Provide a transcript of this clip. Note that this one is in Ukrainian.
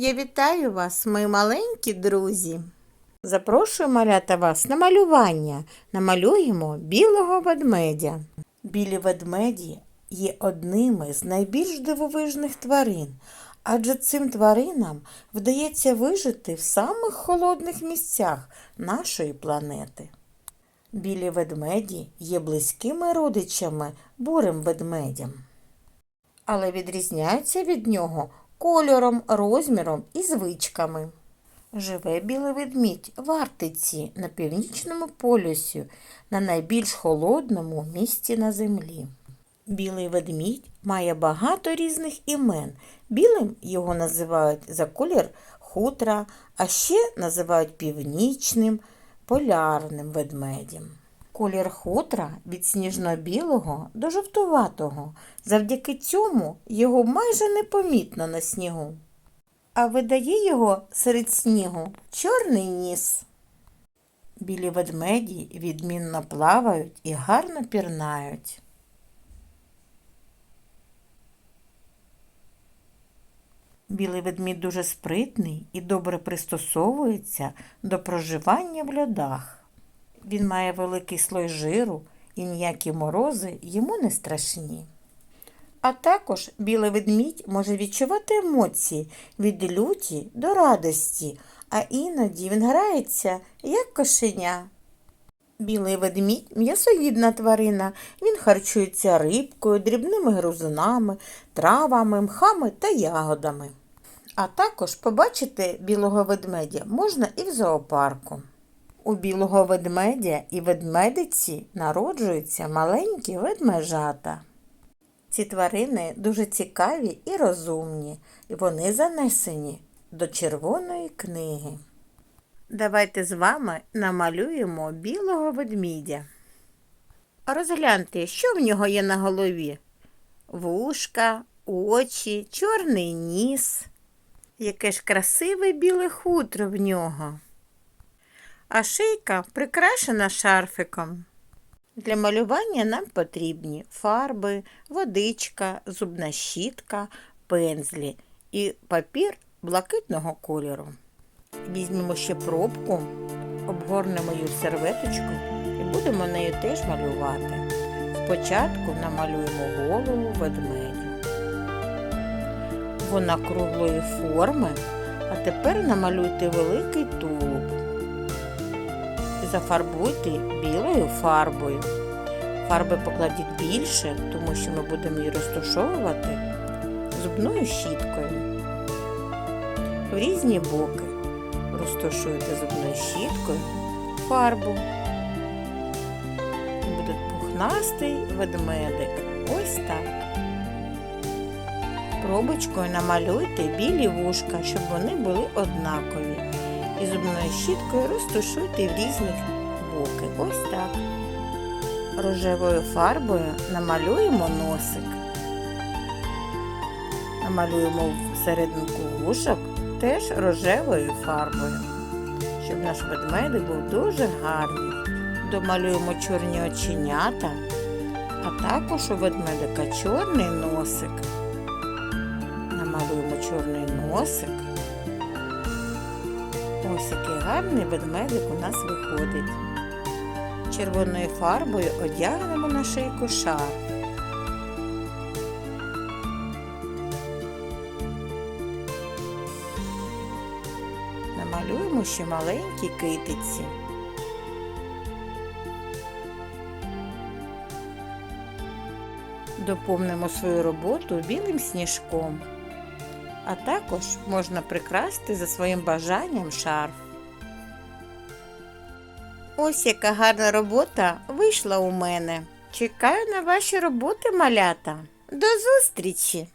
Я вітаю вас, мої маленькі друзі. Запрошую малята вас на малювання. Намалюємо білого ведмедя. Білі ведмеді є одними з найбільш дивовижних тварин, адже цим тваринам вдається вижити в самих холодних місцях нашої планети. Білі ведмеді є близькими родичами бурим ведмедям але відрізняються від нього кольором, розміром і звичками. Живе білий ведмідь в Арктиці на північному полюсі, на найбільш холодному місці на землі. Білий ведмідь має багато різних імен. Білим його називають за колір хутра, а ще називають північним, полярним ведмедем. Колір хутра від сніжно-білого до жовтуватого. Завдяки цьому його майже непомітно на снігу. А видає його серед снігу чорний ніс. Білі ведмеді відмінно плавають і гарно пірнають. Білий ведмідь дуже спритний і добре пристосовується до проживання в льодах. Він має великий слой жиру і ніякі морози йому не страшні. А також білий ведмідь може відчувати емоції від люті до радості, а іноді він грається, як кошеня. Білий ведмідь м'ясоїдна тварина. Він харчується рибкою, дрібними грузинами, травами, мхами та ягодами. А також побачити білого ведмедя можна і в зоопарку. У білого ведмедя і ведмедиці народжуються маленькі ведмежата. Ці тварини дуже цікаві і розумні, і вони занесені до червоної книги. Давайте з вами намалюємо білого ведмідя. Розгляньте, що в нього є на голові: вушка, очі, чорний ніс. Яке ж красиве біле хутро в нього. А шийка прикрашена шарфиком. Для малювання нам потрібні фарби, водичка, зубна щітка, пензлі і папір блакитного кольору. Візьмемо ще пробку, обгорнемо її в серветочку і будемо нею теж малювати. Спочатку намалюємо голову ведмедю. Вона круглої форми, а тепер намалюйте великий тулуб зафарбуйте білою фарбою. Фарби покладіть більше, тому що ми будемо її розташовувати зубною щіткою. В різні боки розташуйте зубною щіткою фарбу. Буде пухнастий ведмедик. Ось так. Пробочкою намалюйте білі вушка, щоб вони були однакові і зубною щіткою розташуйте в різні боки. Ось так. Рожевою фарбою намалюємо носик. Намалюємо серединку вушок теж рожевою фарбою, щоб наш ведмедик був дуже гарний. Домалюємо чорні оченята, а також у ведмедика чорний носик. Намалюємо чорний носик. Ось який гарний ведмедик у нас виходить. Червоною фарбою одягнемо на шийку шар. Намалюємо ще маленькі китиці. Доповнимо свою роботу білим сніжком а також можна прикрасти за своїм бажанням шарф. Ось яка гарна робота вийшла у мене. Чекаю на ваші роботи, малята. До зустрічі!